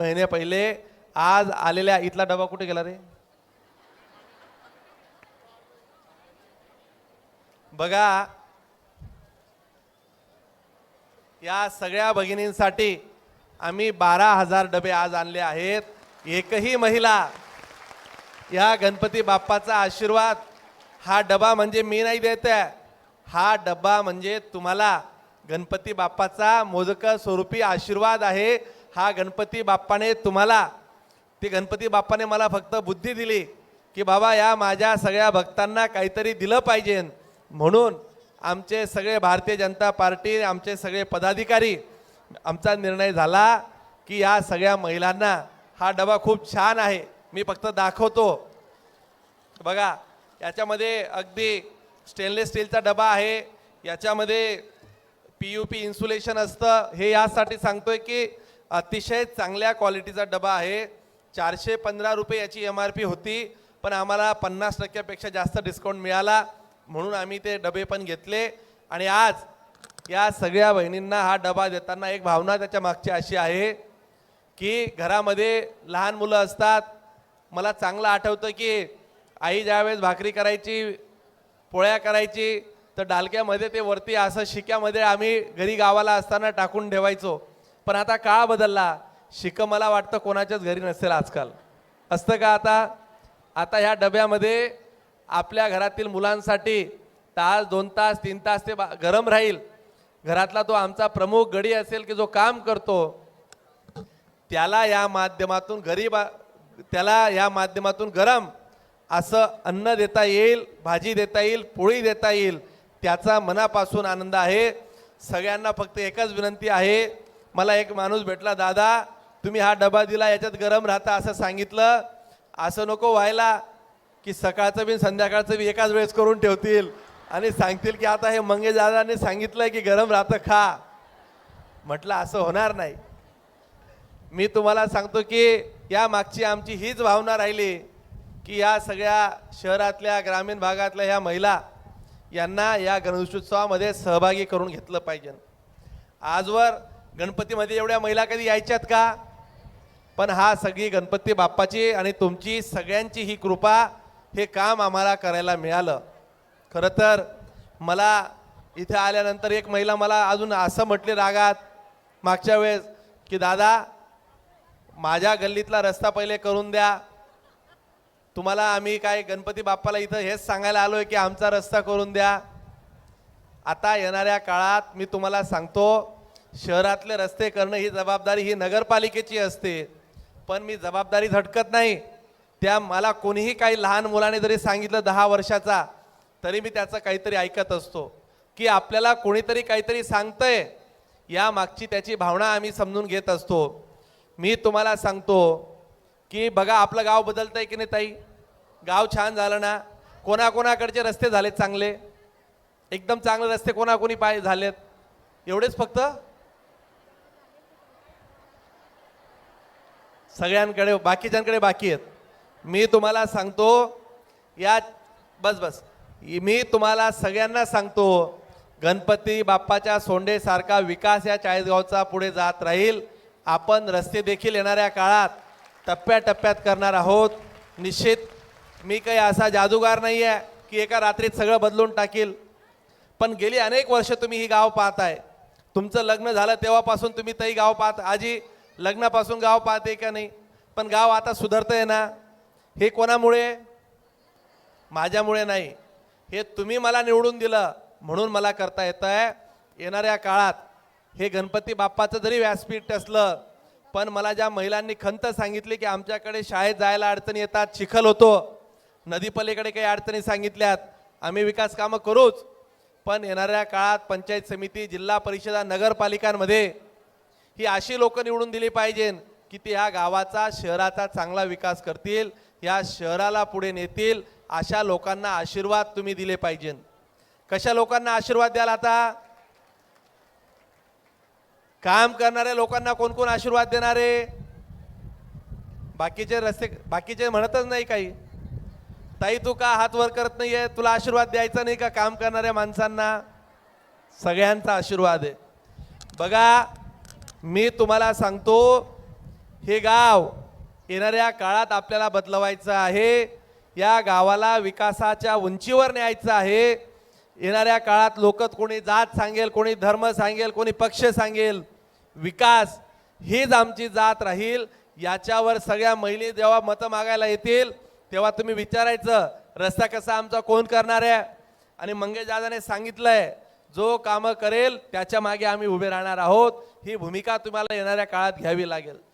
महिने पहिले आज आलेल्या इथला डबा कुठे गेला रे? बघा या सगळ्या भगिनींसाठी आम्ही बारा हजार डबे आज आणले आहेत. एकही महिला या गणपती बाप्पाचा आशीर्वाद हा डबा म्हणजे मी नाही देत आहे. हा डबा म्हणजे तुम्हाला गणपती बाप्पाचा मोदक स्वरूपी आशीर्वाद आहे. हा गणपती बाप्पाने तुम्हाला ते गणपती बाप्पाने मला फक्त बुद्धी दिली की बाबा या माझ्या सगळ्या भक्तांना काहीतरी दिलं पाहिजे. म्हणून आमचे सगळे भारतीय जनता पार्टी आमचे सगळे पदाधिकारी आमचा निर्णय झाला की या सगळ्या महिलांना हा डबा खूप छान आहे. मी फक्त दाखवतो. बघा याच्यामध्ये अगदी स्टेनलेस स्टीलचा डबा आहे. याच्यामध्ये पी यू पी इन्सुलेशन असतं. हे यासाठी सांगतोय की अतिशय चांगल्या क्वालिटीचा डबा आहे. चारशे पंधरा रुपये याची एम आर पी होती पण आम्हाला पन्नास टक्क्यापेक्षा जास्त डिस्काउंट मिळाला म्हणून आम्ही ते डबे पण घेतले. आणि आज या सगळ्या बहिणींना हा डबा देताना एक भावना त्याच्या मागची अशी आहे की घरामध्ये लहान मुलं असतात. मला चांगलं आठवतं की आई ज्यावेळेस भाकरी करायची पोळ्या करायची तर डालक्यामध्ये ते वरती असं शिक्यामध्ये आम्ही घरी गावाला असताना टाकून ठेवायचो. पण आता का बदलला. शिकं मला वाटतं कोणाच्याच घरी नसेल आजकाल. असतं का आता? आता ह्या डब्यामध्ये आपल्या घरातील मुलांसाठी तास दोन तास तीन तास ते बा- गरम राहील. घरातला तो आमचा प्रमुख गडी असेल की जो काम करतो त्याला या माध्यमातून गरीब त्याला या माध्यमातून गरम असं अन्न देता येईल भाजी देता येईल पोळी देता येईल त्याचा मनापासून आनंद आहे. सगळ्यांना फक्त एकच विनंती आहे मला एक माणूस भेटला दादा तुम्ही हा डबा दिला याच्यात गरम राहता असं सांगितलं. असं नको व्हायला की सकाळचं बी संध्याकाळचं बी एकाच वेळेस करून ठेवतील. आणि सांगतील की आता हे मंगेश दादाने सांगितलंय की गरम राहतं खा. म्हटलं असं होणार नाही. मी तुम्हाला सांगतो की या मागची आमची हीच भावना राहिली की या सगळ्या शहरातल्या ग्रामीण भागातल्या ह्या महिला यांना या गणेशोत्सवामध्ये सहभागी करून घेतलं पाहिजे. आजवर गणपतीमध्ये एवढ्या महिला कधी यायच्यात का? पण हा सगळी गणपती बाप्पाची आणि तुमची सगळ्यांची ही कृपा हे काम आम्हाला करायला मिळालं. खरं तर मला इथे आल्यानंतर एक महिला मला अजून असं म्हटले रागात मागच्या वेळेस की दादा माझ्या गल्लीतला रस्ता पहिले करून द्या. तुम्हाला आम्ही काय गणपती बाप्पाला इथं हेच सांगायला आलोय की आमचा रस्ता करून द्या. आता येणाऱ्या काळात मी तुम्हाला सांगतो शहरातले रस्ते करणं ही जबाबदारी ही नगरपालिकेची असते. पण मी जबाबदारी झटकत नाही. त्या मला कोणीही काही लहान मुलाने जरी सांगितलं दहा वर्षाचा तरी मी त्याचं काहीतरी ऐकत असतो. की आपल्याला कोणीतरी काहीतरी सांगतंय या मागची त्याची भावना आम्ही समजून घेत असतो. मी तुम्हाला सांगतो की बघा आपलं गाव बदलतंय की नाही ताई? गाव छान झालं ना? कोणाकोणाकडचे रस्ते झालेत चांगले? एकदम चांगले रस्ते कोणाकोणी पाय झालेत? एवढेच फक्त? सगळ्यांकडे बाकीच्यांकडे बाकी आहेत. मी तुम्हाला सांगतो या बस बस. मी तुम्हाला सगळ्यांना सांगतो गणपती बाप्पाच्या सोंडेसारखा विकास या चाळीसगावचा पुढे जात राहील. आपण रस्ते देखील येणाऱ्या काळात टप्प्याटप्प्यात करणार आहोत. निश्चित मी काही असा जादूगार नाही आहे की एका रात्रीत सगळं बदलून टाकील. पण गेली अनेक वर्ष तुम्ही ही गाव पाहताय. तुमचं लग्न झालं तेव्हापासून तुम्ही तही गाव पाहत. आजी लग्नापासून गाव पाहते का नाही? पण गाव आता सुधारतंय ना. हे कोणामुळे? माझ्यामुळे नाही. हे तुम्ही मला निवडून दिलं म्हणून मला करता येतं आहे येणाऱ्या काळात हे गणपती बाप्पाचं जरी व्यासपीठ असलं पण मला ज्या महिलांनी खंत सांगितली की आमच्याकडे शाळेत जायला अडचणी येतात चिखल होतो. नदीपलीकडे काही अडचणी सांगितल्यात. आम्ही विकास कामं करूच. पण येणाऱ्या काळात पंचायत समिती जिल्हा परिषदा नगरपालिकांमध्ये ही अशी लोक निवडून दिली पाहिजे की ते ह्या गावाचा शहराचा चांगला विकास करतील या शहराला पुढे नेतील अशा लोकांना आशीर्वाद तुम्ही दिले पाहिजे कशा लोकांना आशीर्वाद द्याल आता? काम करणाऱ्या लोकांना कोण कोण आशीर्वाद देणारे? बाकीचे रस्ते बाकीचे म्हणतच नाही काही. ताई तू का हात वर करत नाहीये? तुला आशीर्वाद द्यायचा नाही का काम करणाऱ्या माणसांना? सगळ्यांचा आशीर्वाद आहे. बघा मी तुम्हाला सांगतो हे गाव येणाऱ्या काळात आपल्याला बदलवायचं आहे. या गावाला विकासाच्या उंचीवर न्यायचं आहे. येणाऱ्या काळात लोक कोणी जात सांगेल कोणी धर्म सांगेल कोणी पक्ष सांगेल. विकास हीच आमची जात राहील. याच्यावर सगळ्या महिला जेव्हा मतं मागायला येतील तेव्हा तुम्ही विचारायचं रस्ता कसा आमचा कोण करणार आहे? आणि मंगेश दादाने सांगितलं आहे जो कामं करेल त्याच्यामागे आम्ही उभे राहणार आहोत. ही भूमिका तुम्हाला येणाऱ्या काळात घ्यावी लागेल.